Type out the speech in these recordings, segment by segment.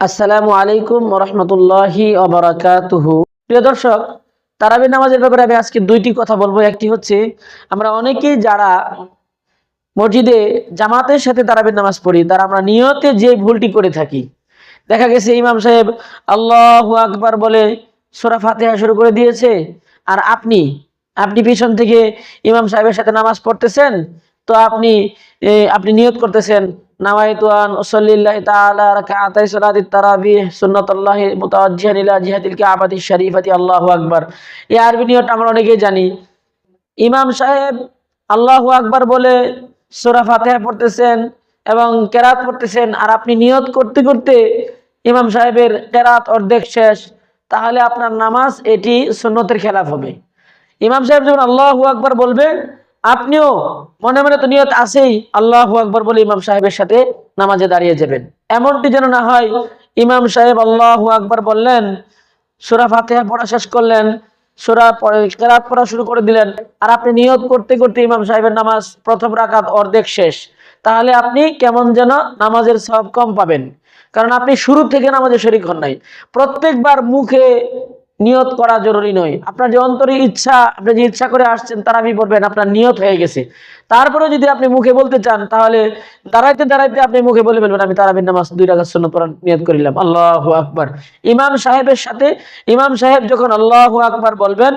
আসসালামু আলাইকুম রহমতুল্লাহি অবরাকাতুহু প্রিয় দর্শক তারাবি নামাজের ব্যাপারে আমি আজকে দুইটি কথা বলব। একটি হচ্ছে, আমরা অনেকেই যারা মসজিদে জামাতের সাথে তারাবির নামাজ পড়ি, তারা আমরা নিয়তে যে ভুলটি করে থাকি। দেখা গেছে ইমাম সাহেব আল্লাহ আকবার বলে সোরা ফাতেহা শুরু করে দিয়েছে, আর আপনি আপনি পিছন থেকে ইমাম সাহেবের সাথে নামাজ পড়তেছেন, তো আপনি আপনি নিয়ত করতেছেন এবং কেরাত পড়তেছেন। আর আপনি নিয়ত করতে করতে ইমাম সাহেবের কেরাত অর্ধেক শেষ, তাহলে আপনার নামাজ এটি সুন্নতের খেলাফ হবে। ইমাম সাহেব যখন আল্লাহু আকবার বলবে আপনিও মনে মনে তো নিয়ত আছেই, আল্লাহু আকবার বলে ইমাম সাহেবের সাথে নামাজে দাঁড়িয়ে যাবেন। এমনটি যেন না হয়, ইমাম সাহেব আল্লাহ আকবার বললেন, সূরা ফাতিহা পড়া শেষ করলেন, সূরা কেরাত পড়া শুরু করে দিলেন, আর আপনি নিয়ত করতে করতে ইমাম সাহেবের নামাজ প্রথম রাকাত অর্ধেক শেষ। তাহলে আপনি কেমন যেন নামাজের সব কম পাবেন। কারণ আপনি শুরু থেকে নামাজে শরিক হন নাই। প্রত্যেকবার মুখে নিয়ত করা জরুরি নয়। আপনার যে অন্তরে ইচ্ছা, আপনি যে ইচ্ছা করে আসছেন, তারাবি পড়বেন, আপনার নিয়ত হয়ে গেছে। তারপরে যদি আপনি মুখে বলতে চান, তাহলে দাঁড়াইতে দাঁড়াইতে আপনি মুখে বলে ফেলবেন, আমি তারাবির নামাজ দুই রাকাত সুন্নত পড়ার নিয়ত করিলাম। আল্লাহ আকবার। ইমাম সাহেবের সাথে, ইমাম সাহেব যখন আল্লাহ আকবার বলবেন,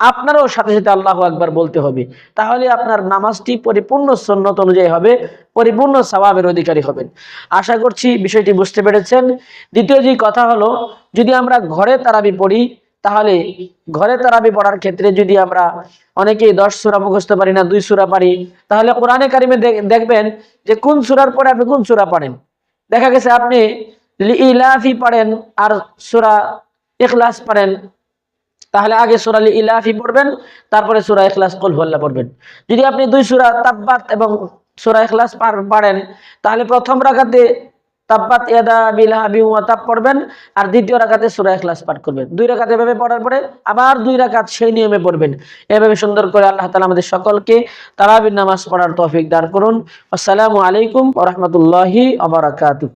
আপনারও সাথে সাথে আল্লাহ আকবার বলতে হবে। তাহলে আপনার নামাজটি পরিপূর্ণ সন্ন্যত অনুযায়ী হবে, পরিপূর্ণ স্বভাবের অধিকারী হবেন। আশা করছি বিষয়টি বুঝতে পেরেছেন। দ্বিতীয় যে কথা হলো, যদি আমরা ঘরে তারাবি পড়ি তাহলে ঘরে তারাবি পড়ার ক্ষেত্রে যদি আমরা অনেকেই দশ সুরা মুখস্থ পারি না, দুই সুরা পারি, তাহলে কোরআনে কারিমে দেখ- দেখবেন যে কোন সুরার পরে আপনি কোন সুরা পড়েন। দেখা গেছে আপনি ইলাফি পড়েন আর সুরা ইখলাস পড়েন। তাহলে আগে সুরা ইলাফি পড়বেন, তারপরে সুরা ইখলাস কুল হুয়াল্লাহ পড়বেন। যদি আপনি দুই সুরা তাব্বাত এবং সুরা ইখলাস পার- পারেন তাহলে প্রথম রাকাতে তাব্বাত ইয়াদা বিলাহাবি ওয়া পড়বেন। আর দ্বিতীয় রাকাতে সূরা ইখলাস পাঠ করবেন। দুই রাকাত এভাবে পড়ার পরে আবার দুই রাকাত সেই নিয়মে পড়বেন। এভাবে সুন্দর করে আল্লাহ তাআলা আমাদের সকলকে তারাবির নামাজ পড়ার তৌফিক দান করুন। আসসালামু আলাইকুম ওয়া রাহমাতুল্লাহি ওয়া